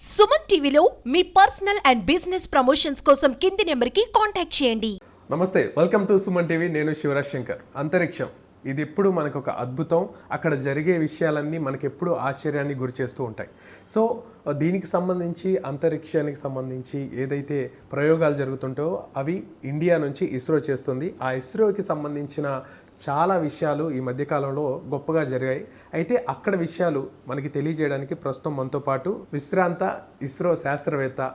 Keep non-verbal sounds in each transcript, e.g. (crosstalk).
సుమన్ టీవీలో మీ personal and business promotions కోసం కింది నెంబర్కి కాంటాక్ట్ చేయండి. నమస్తే వెల్కమ్ టు సుమన్ టీవీ. నేను శివరాజ్ శంకర్. అంతరిక్షం. ఇది ఎప్పుడు మనకు ఒక అద్భుతం. అక్కడ జరిగే విషయాలన్నీ మనకి ఎప్పుడు ఆశ్చర్యాన్ని గురి చేస్తూ ఉంటాయి. సో దీనికి సంబంధించి అంతరిక్షానికి సంబంధించి ఏదైతే ప్రయోగాలు జరుగుతుంటో అవి ఇండియా నుంచి ఇస్రో చేస్తుంది. ఆ ఇస్రోకి సంబంధించిన చాలా విషయాలు ఈ మధ్యకాలంలో గొప్పగా జరిగాయి. అయితే అక్కడ విషయాలు మనకి తెలియజేయడానికి ప్రస్తుతం మనతో పాటు విశ్రాంత ఇస్రో శాస్త్రవేత్త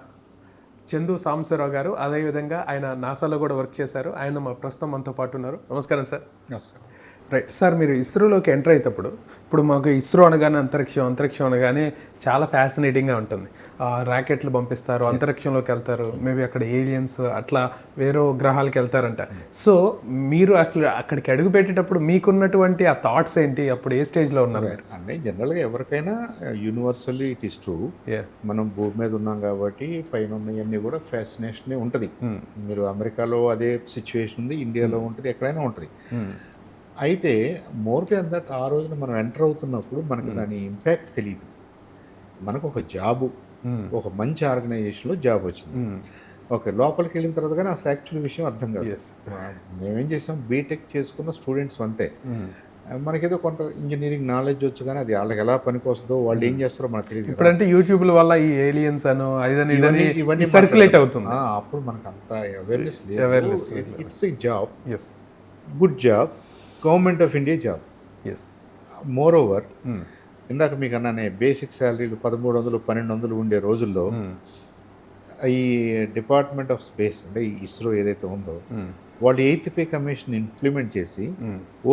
చందు సాంబశివరావు గారు. అదేవిధంగా ఆయన నాసాలో కూడా వర్క్ చేశారు. ఆయన మా ప్రస్తుతం మనతో పాటు ఉన్నారు. నమస్కారం సార్. నమస్కారం. రైట్ సార్ మీరు ఇస్రోలోకి ఎంటర్ అయ్యేటప్పుడు ఇప్పుడు మాకు ఇస్రో అనగానే అంతరిక్షం అంతరిక్షం అనగానే చాలా ఫ్యాసినేటింగ్గా ఉంటుంది. ఆ, రాకెట్లు పంపిస్తారు అంతరిక్షంలోకి వెళ్తారు మేబీ అక్కడ ఏలియన్స్ అట్లా వేరే గ్రహాలకు వెళ్తారంట. సో మీరు అసలు అక్కడికి అడుగు పెట్టేటప్పుడు మీకున్నటువంటి ఆ థాట్స్ ఏంటి? అప్పుడు ఏ స్టేజ్లో ఉన్నారు మీరు? అంటే జనరల్గా ఎవరికైనా యూనివర్సల్లీ ఇట్ ఈస్ ట్రూ. మనం భూమి మీద ఉన్నాం కాబట్టి పైన ఉన్నవన్నీ కూడా ఫ్యాసినేషనే ఉంటుంది. మీరు అమెరికాలో అదే సిచ్యువేషన్ ఉంది ఇండియాలో ఉంటుంది ఎక్కడైనా ఉంటుంది. అయితే మోర్ దాన్ దట్ ఆ రోజున మనం ఎంటర్ అవుతున్నప్పుడు మనకు దాని ఇంపాక్ట్ తెలియదు మనకు ఒక జాబు ఒక మంచి ఆర్గనైజేషన్లో జాబ్ వచ్చింది. ఓకే లోపలికి వెళ్ళిన తర్వాత కానీ అసలు యాక్చువల్ విషయం అర్థం కాదు. మేమేం చేసాం? బీటెక్ చేసుకున్న స్టూడెంట్స్ అంతే. మనకేదో కొంత ఇంజనీరింగ్ నాలెడ్జ్ వచ్చు కానీ అది వాళ్ళకి ఎలా పనికొస్తుందో వాళ్ళు ఏం చేస్తారో మనకు తెలియదు. ఇప్పుడంటే యూట్యూబ్ల వల్ల ఈ ఏలియన్స్ అను ఇవన్నీ ఇవన్నీ సర్క్యులేట్. అవుతుంది. అప్పుడు మనకు అంత అవేర్నెస్ లేదు. It's a job good job government of India job yes moreover ఇందాక మీకు అన్నానే బేసిక్ శాలరీలు పదమూడు వందలు పన్నెండు వందలు ఉండే రోజుల్లో ఈ డిపార్ట్మెంట్ ఆఫ్ స్పేస్ అంటే ఈ ఇస్రో ఏదైతే ఉందో వాళ్ళు ఎయిత్ పే కమిషన్ ఇంప్లిమెంట్ చేసి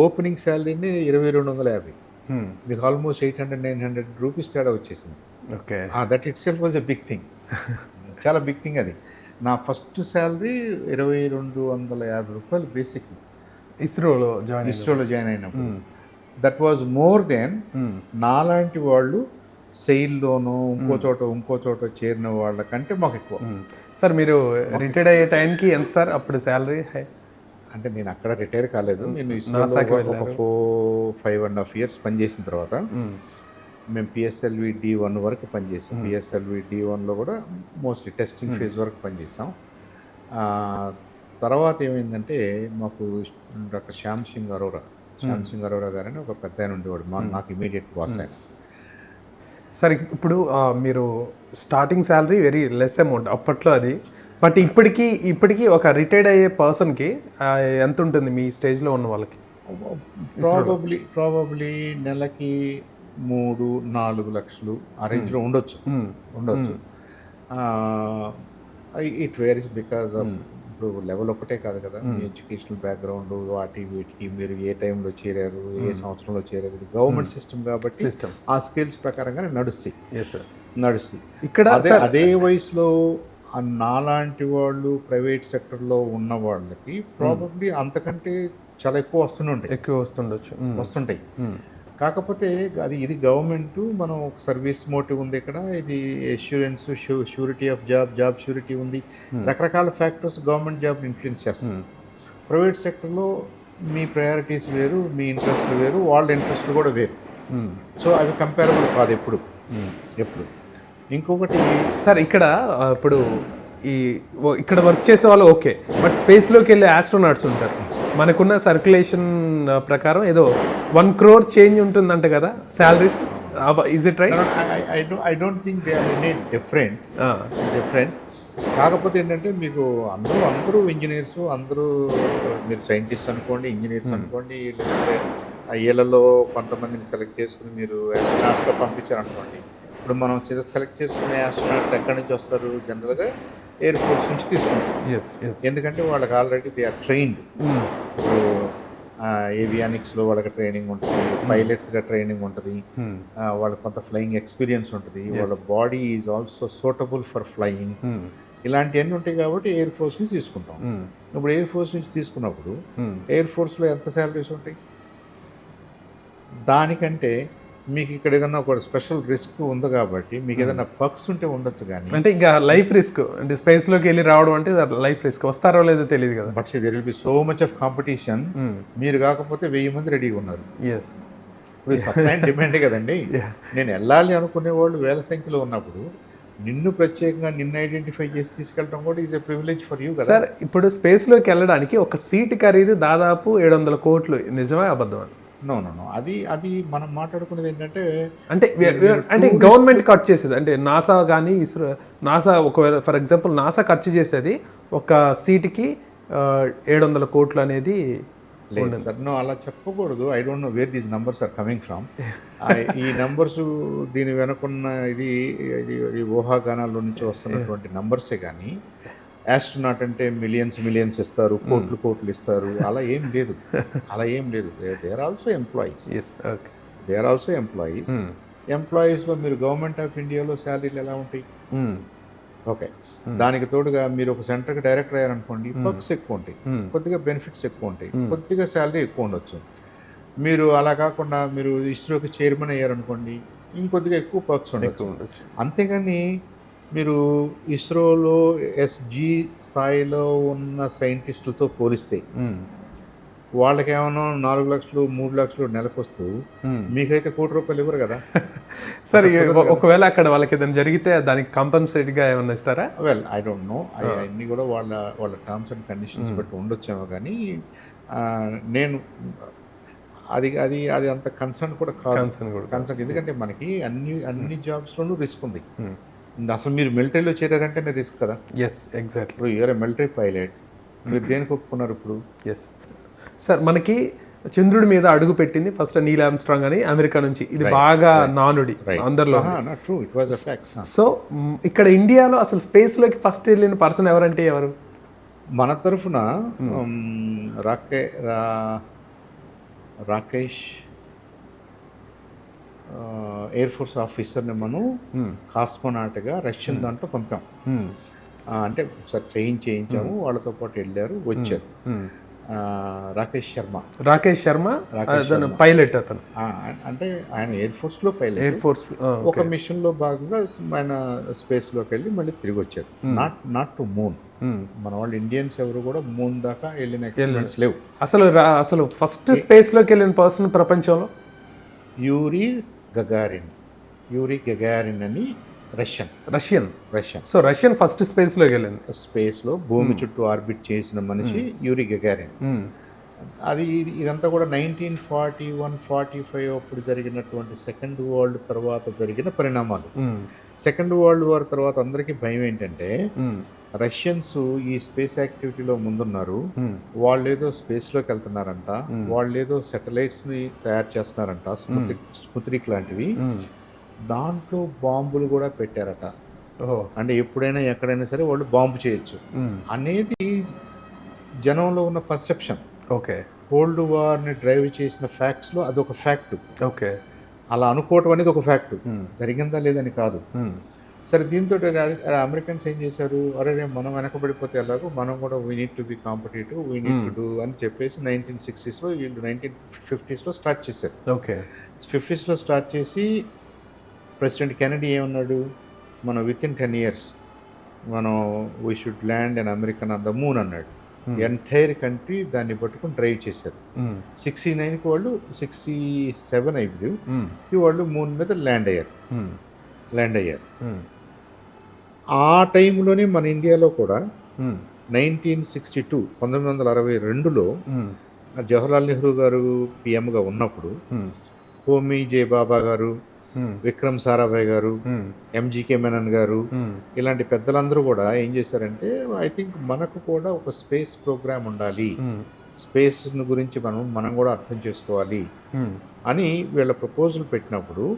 ఓపెనింగ్ శాలరీని ఇరవై రెండు వందల యాభై. మీకు almost eight hundred nine hundred rupees తేడా వచ్చేసింది. Okay that itself was a big thing చాలా బిగ్ థింగ్ అది. నా ఫస్ట్ శాలరీ ఇరవై రెండు వందల యాభై రూపాయలు బేసిక్ ఇస్రోలో జాయిన్ ఇస్రోలో జాయిన్ అయినప్పుడు. దట్ వాజ్ మోర్ దెన్ నాలాంటి వాళ్ళు సెయిల్లోనూ ఇంకో చోట ఇంకో చోట చేరిన వాళ్ళకంటే మాకు ఎక్కువ. సార్ మీరు రిటైర్డ్ అయ్యే టైంకి ఎంత సార్ అప్పుడు శాలరీ అంటే నేను అక్కడ రిటైర్ కాలేదు. నేను ఇస్రోలో ఒక four five and half years పనిచేసిన తర్వాత మేము పిఎస్ఎల్వి డి వన్ వరకు పనిచేసాం. పిఎస్ఎల్వి డి వన్లో కూడా మోస్ట్లీ టెస్టింగ్ ఫేజ్ వరకు పనిచేసాం. తర్వాత ఏమైందంటే మాకు డాక్టర్ శ్యామ్ సింగ్ అరోరా శ్యామ్ సింగ్ అరోరా గారని ఒక పెద్ద ఆయన ఉండేవాడు. మా నాకు ఇమీడియట్ బాస్ ఆయన. సార్ ఇప్పుడు మీరు starting salary very less amount అప్పట్లో అది. బట్ ఇప్పటికీ ఇప్పటికీ ఒక రిటైర్డ్ అయ్యే పర్సన్కి ఎంత ఉంటుంది మీ స్టేజ్లో ఉన్న వాళ్ళకి? ప్రాబబ్లీ ప్రాబబ్లీ నెలకి మూడు నాలుగు లక్షలు ఆ రేంజ్లో ఉండొచ్చు. ఉండొచ్చు. ఇట్ వేరీస్ బికాస్ ఆఫ్ ఇప్పుడు లెవెల్ ఒకటే కాదు కదా. మీ ఎడ్యుకేషనల్ బ్యాక్గ్రౌండ్ వాటి వీటికి మీరు ఏ టైంలో చేరారు ఏ సంవత్సరంలో చేరారు ఇది గవర్నమెంట్ సిస్టమ్ కాబట్టి System. ఆ స్కిల్స్ ప్రకారంగానే నడుస్తాయి. నడుస్తాయి. ఇక్కడ అదే వయసులో నాలాంటి వాళ్ళు ప్రైవేట్ సెక్టర్లో ఉన్న వాళ్ళకి ప్రాబబ్లీ అంతకంటే చాలా ఎక్కువ వస్తుంటాయి ఎక్కువ వస్తుండొచ్చు. వస్తుంటాయి. కాకపోతే అది ఇది గవర్నమెంట్ మనం ఒక సర్వీస్ మోటివ్ ఉంది ఇక్కడ. ఇది assurance surety of job job surety ఉంది. రకరకాల ఫ్యాక్టర్స్ గవర్నమెంట్ జాబ్ ఇన్ఫ్లుయెన్స్ చేస్తుంది ప్రైవేట్ సెక్టర్లో మీ ప్రయారిటీస్ వేరు మీ ఇంట్రెస్ట్ వేరు వాళ్ళ ఇంట్రెస్ట్ కూడా వేరు. సో అవి కంపారబుల్ కాదు ఎప్పుడు. ఎప్పుడు. ఇంకొకటి సార్ ఇక్కడ ఇప్పుడు ఈ ఇక్కడ వర్క్ చేసే వాళ్ళు ఓకే. బట్ స్పేస్లోకి వెళ్ళే ఆస్ట్రోనాట్స్ ఉంటారు. మనకున్న సర్క్యులేషన్ ప్రకారం ఏదో వన్ క్రోర్ చేంజ్ ఉంటుందంట కదా salaries is it right I don't think they are any different different కాకపోతే ఏంటంటే మీకు అందరూ అందరూ ఇంజనీర్స్ అందరూ మీరు సైంటిస్ట్ అనుకోండి ఇంజనీర్స్ అనుకోండి లేదంటే ఆ ఏళ్ళలో కొంతమందిని సెలెక్ట్ చేసుకుని మీరు ఆస్ట్రోనాట్స్గా పంపించారు అనుకోండి ఇప్పుడు మనం సెలెక్ట్ చేసుకునే ఆస్ట్రోనాట్స్ ఎక్కడి నుంచి వస్తారు? జనరల్గా ఎయిర్ ఫోర్స్ నుంచి తీసుకుంటాం ఎస్ ఎస్ ఎందుకంటే వాళ్ళకి ఆల్రెడీ దే ఆర్ ట్రైన్డ్ ఏవియానిక్స్లో వాళ్ళకి ట్రైనింగ్ ఉంటుంది పైలట్స్గా ట్రైనింగ్ ఉంటుంది. ఆ, వాళ్ళకి కొంత ఫ్లయింగ్ ఎక్స్పీరియన్స్ ఉంటుంది. వాళ్ళ body is also suitable for flying ఇలాంటివన్నీ ఉంటాయి కాబట్టి ఎయిర్ ఫోర్స్ నుంచి తీసుకుంటాం. ఇప్పుడు ఎయిర్ ఫోర్స్ నుంచి తీసుకున్నప్పుడు ఎయిర్ ఫోర్స్లో ఎంత శాలరీస్ ఉంటాయి? దానికంటే మీకు ఇక్కడ ఏదైనా ఒక స్పెషల్ రిస్క్ ఉంది కాబట్టి మీకు ఏదైనా పక్స్ ఉంటే ఉండొచ్చు కానీ అంటే ఇంకా లైఫ్ రిస్క్ అంటే స్పేస్లోకి వెళ్ళి రావడం అంటే లైఫ్ రిస్క్ వస్తారో లేదో తెలియదు కదా. But there will be so much of competition మీరు కాకపోతే వెయ్యి మంది రెడీగా ఉన్నారు. ఎస్ ఇప్పుడు సప్లై అండ్ డిమాండ్ కదండి. నేను వెళ్ళాలి అనుకునే వాళ్ళు వేల సంఖ్యలో ఉన్నప్పుడు నిన్ను ప్రత్యేకంగా నిన్ను ఐడెంటిఫై చేసి తీసుకెళ్ళడం కూడా is a privilege for you కదా. సార్ ఇప్పుడు స్పేస్లోకి వెళ్ళడానికి ఒక సీట్ ఖరీదు దాదాపు ఏడు వందల కోట్లు. నిజమే అబద్ధం అని నో నో నో అది అది మనం మాట్లాడుకునేది ఏంటంటే అంటే అంటే గవర్నమెంట్ ఖర్చు చేసేది. అంటే నాసా కానీ ఇస్రో నాసా ఒకవేళ ఫర్ ఎగ్జాంపుల్ నాసా ఖర్చు చేసేది ఒక సీటుకి ఏడు వందల కోట్లు అనేది లేదు సార్. నో అలా చెప్పకూడదు. I don't know where these numbers are coming from ఈ నంబర్స్ దీని వెనుకున్న ఇది ఇది ఇది ఊహాగానాల్లో నుంచి వస్తున్నటువంటి నంబర్సే కానీ యాస్ట్రోనాట్ అంటే మిలియన్స్ మిలియన్స్ ఇస్తారు కోట్లు కోట్లు ఇస్తారు. అలా ఏం లేదు. (laughs) అలా ఏం లేదు. They are also employees yes okay they are also employees ఎంప్లాయీస్లో మీరు గవర్నమెంట్ ఆఫ్ ఇండియాలో శాలరీలు ఎలా ఉంటాయి? ఓకే దానికి తోడుగా మీరు ఒక సెంటర్కి డైరెక్టర్ అయ్యారనుకోండి పర్క్స్ ఎక్కువ ఉంటాయి. కొద్దిగా బెనిఫిట్స్ ఎక్కువ ఉంటాయి. కొద్దిగా శాలరీ ఎక్కువ ఉండొచ్చు. మీరు అలా కాకుండా మీరు ఇస్రోకి చైర్మన్ అయ్యారనుకోండి ఇంకొద్దిగా ఎక్కువ పర్క్స్ ఉండొచ్చు. అంతేగాని మీరు ఇస్రోలో ఎస్జి స్థాయిలో ఉన్న సైంటిస్టులతో పోలిస్తే వాళ్ళకి ఏమన్నా నాలుగు లక్షలు మూడు లక్షలు నెలకు వస్తూ మీకైతే కోటి రూపాయలు ఇవ్వరు కదా? (laughs) సరే ఒకవేళ అక్కడ వాళ్ళకి ఏదైనా జరిగితే దానికి కంపల్సరీగా ఏమన్నా ఇస్తారా? వెల్ ఐ డోంట్ నో అన్నీ కూడా వాళ్ళ వాళ్ళ టర్మ్స్ అండ్ కండిషన్స్ బట్టి ఉండొచ్చేమో కానీ నేను అది అది అది అంత కన్సర్న్ కూడా కాదు. కన్సర్న్ ఎందుకంటే మనకి అన్ని అన్ని జాబ్స్లోనూ రిస్క్ ఉంది. అసలు మీరు మిలిటరీలో చేరారంటేనే రిస్క్ కదా? Yes exactly you're military pilot మీరు దేనికి ఒప్పుకున్నారు ఇప్పుడు? ఎస్ సార్ మనకి చంద్రుడి మీద అడుగు పెట్టింది ఫస్ట్ నీల్ ఆమ్స్ట్రాంగ్ అని అమెరికా నుంచి. ఇది బాగా నానుడి అందరిలో సో ఇక్కడ ఇండియాలో అసలు స్పేస్లోకి ఫస్ట్ వెళ్ళిన పర్సన్ ఎవరంటే ఎవరు? మన తరఫున ఉమ్, రాకే రాకేష్ ఎయిర్ ఫోర్స్ ఆఫీసర్ని మనం కాస్మోనాట్గా రష్యన్ దాంట్లో పంపాం. Hmm. అంటే ఒకసారి ట్రైన్ చేయించాము వాళ్ళతో పాటు వెళ్ళారు వచ్చారు. Hmm. రాకేష్ శర్మ. రాకేష్ శర్మ అతను పైలట్ అతను. అంటే ఆయన ఎయిర్ ఫోర్స్లో పైలట్ ఎయిర్ ఫోర్స్ ఒక మిషన్లో భాగంగా ఆయన స్పేస్లోకి వెళ్ళి మళ్ళీ తిరిగి వచ్చారు. నాట్ నాట్ టు మూన్ మన వాళ్ళు ఇండియన్స్ ఎవరు కూడా మూన్ దాకా వెళ్ళిన ఎక్స్పీరియన్స్ లేవు. అసలు అసలు ఫస్ట్ స్పేస్లోకి వెళ్ళిన పర్సన్ ప్రపంచంలో? Yuri Gagarin. యూరి గగారిన్ అని Russian. Russian. Russian. So Russian first స్పేస్లోకి వెళ్ళింది. స్పేస్లో భూమి చుట్టూ ఆర్బిట్ చేసిన మనిషి యూరి గగారిన్. Hmm. అది ఇది- ఇదంతా కూడా nineteen forty one forty five అప్పుడు జరిగినటువంటి సెకండ్ వరల్డ్ తర్వాత జరిగిన పరిణామాలు. Hmm. సెకండ్ వరల్డ్ వార్ తర్వాత అందరికీ భయం ఏంటంటే Hmm. రష్యన్స్ ఈ స్పేస్ యాక్టివిటీలో ముందున్నారు. వాళ్ళు ఏదో స్పేస్లోకి వెళ్తున్నారంట. వాళ్ళు ఏదో సెటిలైట్స్ని తయారు చేస్తున్నారంట స్పుత్రిక్ స్పుత్రిక్ లాంటివి. దాంట్లో బాంబులు కూడా పెట్టారట. ఓహో. అంటే ఎప్పుడైనా ఎక్కడైనా సరే వాళ్ళు బాంబు చేయొచ్చు. అనేది జనంలో ఉన్న పర్సెప్షన్. ఓకే. కోల్డ్ వార్ని డ్రైవ్ చేసిన ఫ్యాక్ట్స్లో అదొక ఫ్యాక్ట్. ఓకే. అలా అనుకోవటం అనేది ఒక ఫ్యాక్ట్. జరిగిందా లేదని కాదు. సరే దీంతో అమెరికన్స్ ఏం చేశారు? అరే మనం వెనకబడిపోతే ఎలాగో మనం కూడా we need to be competitive we need to do అని చెప్పేసి నైన్టీన్ సిక్స్టీస్లో వీళ్ళు నైన్టీన్ ఫిఫ్టీస్లో స్టార్ట్ చేశారు. ఓకే. ఫిఫ్టీస్లో స్టార్ట్ చేసి ప్రెసిడెంట్ కెనడీ ఏమన్నాడు? మనం విత్ ఇన్ టెన్ ఇయర్స్ మనం we should land and American on the moon అన్నాడు. ఎంటైర్ కంట్రీ దాన్ని పట్టుకుని డ్రైవ్ చేశారు. Hmm. సిక్స్టీ నైన్కి వాళ్ళు sixty seven I believe Hmm. వాళ్ళు మూన్ మీద ల్యాండ్ అయ్యారు. Hmm. ల్యాండ్ అయ్యారు. Hmm. ఆ టైంలోనే మన ఇండియాలో కూడా. నైన్టీన్ సిక్స్టీ టూ పంతొమ్మిది వందల అరవై రెండులో. జవహర్లాల్ నెహ్రూ గారు పిఎంగా ఉన్నప్పుడు. హోమీ జే బాబా గారు. విక్రమ్ సారాభాయ్ గారు. ఎంజీకే మెనన్ గారు. ఇలాంటి పెద్దలందరూ కూడా ఏం చేశారంటే ఐ థింక్ మనకు కూడా ఒక స్పేస్ ప్రోగ్రామ్ ఉండాలి. స్పేస్ గురించి మనం మనం కూడా అర్థం చేసుకోవాలి. అని వీళ్ళ ప్రపోజల్ పెట్టినప్పుడు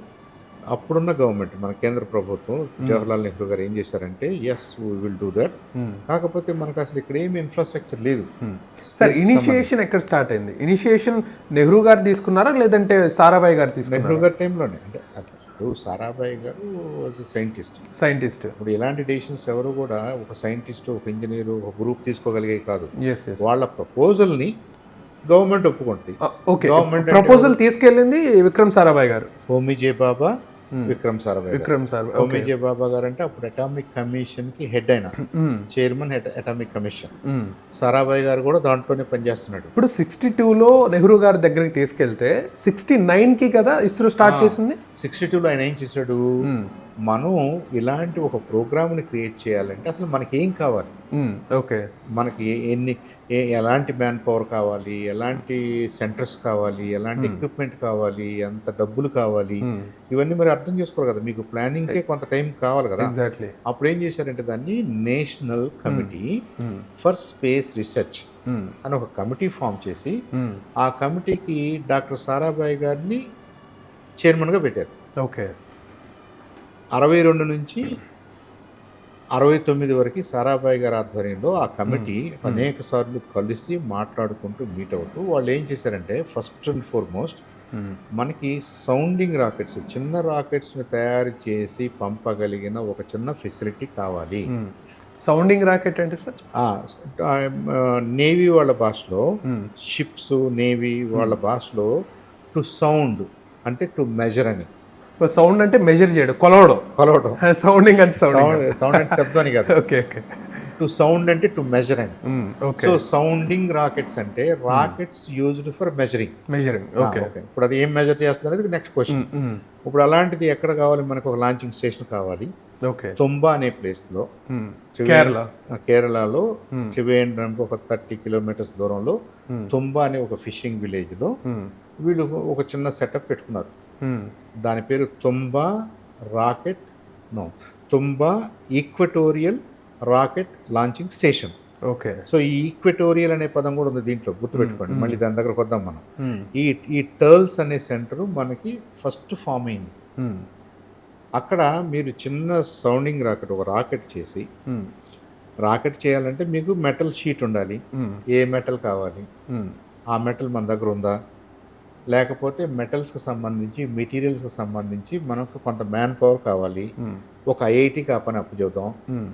అప్పుడున్న గవర్నమెంట్ మన కేంద్ర ప్రభుత్వం జవహర్లాల్ నెహ్రూ గారు ఏం చేశారంటే yes we will do that Hmm. కాకపోతే మనకు అసలు ఇక్కడ ఏమి ఇన్ఫ్రాస్ట్రక్చర్ లేదు. సార్ ఇనిషియేషన్ ఎక్కడ స్టార్ట్ అయింది? ఇనిషియేషన్ నెహ్రూ గారు తీసుకున్నారా లేదంటే సారాభాయ్ గారు తీసుకున్నారా? నెహ్రూ గారి టైంలోనే అంటే ఇప్పుడు సారాభాయ్ గారు వాజ్ సైంటిస్ట్ సైంటిస్ట్ ఇప్పుడు ఇలాంటి డెసిషన్స్ ఎవరు కూడా ఒక సైంటిస్ట్ ఒక ఇంజనీర్ ఒక గ్రూప్ తీసుకోగలిగే కాదు. వాళ్ళ ప్రపోజల్ని గవర్నమెంట్ ఒప్పుకుంటుంది. ఓకే Government ప్రపోజల్ తీసుకెళ్ళింది విక్రమ్ సారాభాయ్ గారు. హోమీ జే బాబా విక్రమ్ సారాభాయ్ గారు. విక్రమ్ సార్ జే బాబా గారు అంటే అప్పుడు అటామిక్ కమిషన్కి హెడ్ అయిన. Chairman atomic commission Sarabhai garu కూడా దాంట్లోనే పనిచేస్తున్నాడు. ఇప్పుడు సిక్స్టీ టూలో నెహ్రూ గారి దగ్గరికి తీసుకెళ్తే సిక్స్టీ నైన్కి కదా ఇస్రో స్టార్ట్ చేసింది? సిక్స్టీ టూలో ఆయన ఏం చేశాడు? మ్మ్. మనం ఇలాంటి ఒక ప్రోగ్రామ్ని క్రియేట్ చేయాలంటే అసలు మనకి ఏం కావాలి. ఓకే. మనకి ఎన్ని ఎలాంటి మ్యాన్ పవర్ కావాలి? ఎలాంటి సెంటర్స్ కావాలి? ఎలాంటి ఎక్విప్మెంట్ కావాలి? ఎంత డబ్బులు కావాలి. ఇవన్నీ మరి అర్థం చేసుకోరు కదా. మీకు ప్లానింగ్కే కొంత టైం కావాలి కదా. ఎగ్జాక్ట్లీ అప్పుడు ఏం చేశారంటే దాన్ని national committee. For space research. అని ఒక కమిటీ ఫామ్ చేసి. ఆ కమిటీకి డాక్టర్ సారాభాయ్ గారిని చైర్మన్గా పెట్టారు. ఓకే. అరవై రెండు నుంచి అరవై తొమ్మిది వరకు సారాభాయ్ గారి ఆధ్వర్యంలో ఆ కమిటీ అనేక సార్లు కలిసి మాట్లాడుకుంటూ మీట్ అవుతూ వాళ్ళు ఏం చేశారంటే ఫస్ట్ అండ్ ఫార్మోస్ట్. మనకి సౌండింగ్ రాకెట్స్ చిన్న రాకెట్స్ని తయారు చేసి పంపగలిగిన ఒక చిన్న ఫెసిలిటీ కావాలి. సౌండింగ్ రాకెట్ అంటే సార్ నేవీ వాళ్ళ భాషలో. షిప్స్ నేవీ వాళ్ళ భాషలో టు సౌండ్ అంటే టు మెజర్ అని సౌండ్ అంటే మెజర్ చేయడం కొలవడం కొలవడం (laughs) సౌండింగ్ అంటే సౌండ్ సౌండ్ అంటే శబ్దం (laughs) అని కాదు ఓకే ఓకే టు సౌండ్ అంటే to measure. Okay so sounding rockets అంటే rockets used for measuring measuring okay ఇప్పుడు అది ఏం మెజర్ చేస్తుంది అనేది నెక్స్ట్ క్వశ్చన్ మ్మ్. మ్మ్. ఇప్పుడు అలాంటిది ఎక్కడ కావాలి మనకు ఒక లాంచింగ్ స్టేషన్ కావాలి ఓకే తుంబా అనే ప్లేస్లో మ్మ్. కేరళ కేరళలో Hmm. త్రివేంద్రంకి ఒక థర్టీ కిలోమీటర్స్ దూరంలో Hmm. తుంబా అనే ఒక ఫిషింగ్ విలేజ్లో మ్మ్. వీళ్ళు ఒక చిన్న సెటప్ పెట్టుకున్నారు. దాని పేరు Thumba rocket no Thumba equatorial rocket launching station okay so ఈ ఈక్వటోరియల్ అనే పదం కూడా ఉంది దీంట్లో గుర్తుపెట్టుకోండి మళ్ళీ దాని దగ్గరకు వద్దాం మనం. ఈ ఈ టర్ల్స్ అనే సెంటర్ మనకి ఫస్ట్ ఫామ్ అయింది. అక్కడ మీరు చిన్న సౌండింగ్ రాకెట్ ఒక రాకెట్ చేసి. రాకెట్ చేయాలంటే మీకు మెటల్ షీట్ ఉండాలి. ఏ మెటల్ కావాలి. ఆ మెటల్ మన దగ్గర ఉందా లేకపోతే మెటల్స్కి సంబంధించి మెటీరియల్స్కి సంబంధించి మనకు కొంత మ్యాన్ పవర్ కావాలి మ్మ్. ఒక ఐఐటికి ఆ పని అప్పచెబుదాం మ్మ్.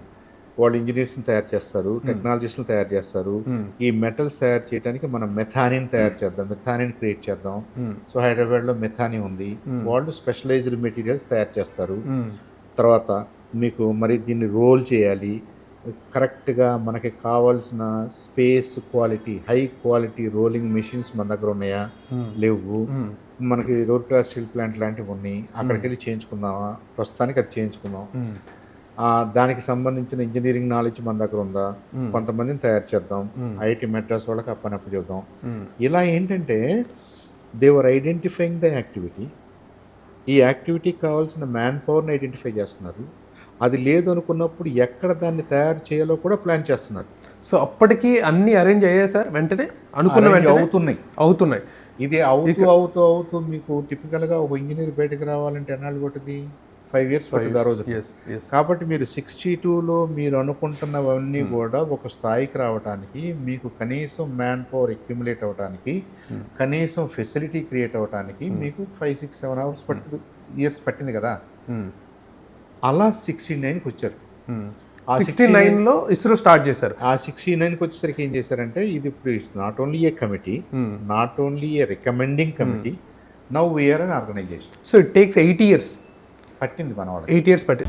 వాళ్ళు ఇంజనీర్స్ని తయారు చేస్తారు టెక్నాలజీస్ని తయారు చేస్తారు. ఈ మెటల్స్ తయారు చేయడానికి మనం మెథానిన్ తయారు చేద్దాం మెథానిన్ క్రియేట్ చేద్దాం. సో హైదరాబాద్లో మెథాని ఉంది Hmm. వాళ్ళు స్పెషలైజ్డ్ మెటీరియల్స్ తయారు చేస్తారు. తర్వాత మీకు మరి దీన్ని రోల్ చేయాలి కరెక్ట్గా మనకి కావాల్సిన space quality high quality rolling machines మన దగ్గర ఉన్నాయా. లేవు. మనకి రోడ్ క్లాస్ స్టీల్ ప్లాంట్ లాంటివి ఉన్నాయి. అక్కడికి వెళ్ళి చేయించుకుందామా? ప్రస్తుతానికి అది చేయించుకుందాం. దానికి సంబంధించిన ఇంజనీరింగ్ నాలెడ్జ్ మన దగ్గర ఉందా. కొంతమందిని తయారు చేద్దాం. ఐఐటి మెడ్రాస్ వాళ్ళకి అప్పనప్పు చూద్దాం. ఇలా ఏంటంటే దేవర్ ఐడెంటిఫైయింగ్ ద యాక్టివిటీ ఈ యాక్టివిటీకి కావాల్సిన మ్యాన్ పవర్ని ఐడెంటిఫై చేస్తున్నారు. అది లేదు అనుకున్నప్పుడు ఎక్కడ దాన్ని తయారు చేయాలో కూడా ప్లాన్ చేస్తున్నారు. సో అప్పటికి అన్ని అరేంజ్ అయ్యాయి సార్ వెంటనే అనుకున్న అవుతున్నాయి. అవుతున్నాయి. ఇది అవుతూ అవుతూ అవుతూ మీకు టిపికల్గా ఒక ఇంజనీర్ బయటకు రావాలంటే ఎన్నాళ్ళు పట్టుద్ది? ఫైవ్ ఇయర్స్ పట్టుద్ది ఆ రోజు. కాబట్టి మీరు సిక్స్టీ టూలో మీరు అనుకుంటున్నవన్నీ కూడా ఒక స్థాయికి రావడానికి మీకు కనీసం మ్యాన్ పవర్ ఎక్యుములేట్ అవ్వడానికి కనీసం ఫెసిలిటీ క్రియేట్ అవ్వడానికి మీకు ఫైవ్ సిక్స్ సెవెన్ అవర్స్ పట్టింది ఇయర్స్ పట్టింది కదా. అలా సిక్స్టీ నైన్కి వచ్చారు. ఆ సిక్స్టీ నైన్లో ఇస్రో స్టార్ట్ చేశారు. ఆ సిక్స్టీ నైన్కి వచ్చేసరికి ఏం చేశారంటే ఇది ఇప్పుడు not only a committee. Not only a recommending committee now we're an organization so it takes eight years పట్టింది మన వాళ్ళకి. ఎయిట్ ఇయర్స్ పట్టి